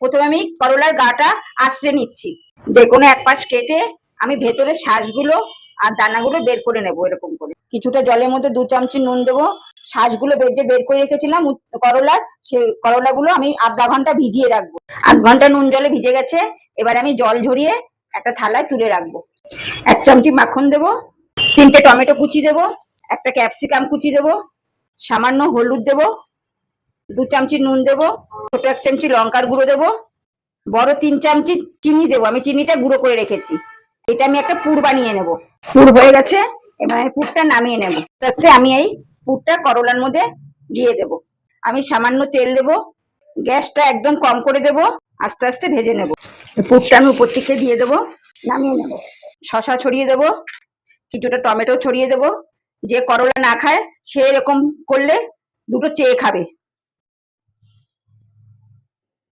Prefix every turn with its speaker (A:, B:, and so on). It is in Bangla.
A: প্রথমে আমি করলার গাটা আশ্রে নিচ্ছি। যে কোনো এক পাশ কেটে আমি ভেতরে শ্বাসগুলো আর দানাগুলো বের করে নেব এরকম করে। কিছুটা জলের মধ্যে দু চামচি নুন দেবো। শ্বাসগুলো যে বের করে রেখেছিলাম করলার, সেই করলাগুলো আমি আধা ঘণ্টা ভিজিয়ে রাখব। আধ ঘণ্টা নুন জলে ভিজে গেছে, এবার আমি জল ঝরিয়ে একটা থালায় তুলে রাখব। এক চামচি মাখন দেবো, তিনটে টমেটো কুচি দেবো, একটা ক্যাপসিকাম কুচি দেবো, সামান্য হলুদ দেবো, দু চামচি নুন দেবো ছোট এক চামচি লঙ্কার গুঁড়ো দেবো, বড় তিন চামচি চিনি দেবো, আমি চিনিটা গুঁড়ো করে রেখেছি। এটা আমি একটা পুর বানিয়ে নেব। পুর হয়ে গেছে, এবার পুরটা নামিয়ে নেব। তাতে আমি এই পুরটা করলার মধ্যে দিয়ে দেব। আমি সামান্য তেল দেব, গ্যাসটা একদম কম করে দেব, আস্তে আস্তে ভেজে নেব। পুরটা আমি উপর থেকে দিয়ে দেবো, নামিয়ে নেব। শশা ছড়িয়ে দেব, কিছুটা টমেটো ছড়িয়ে দেব। যে করলা না খায়, সে এরকম করলে দুটো চেয়ে খাবে।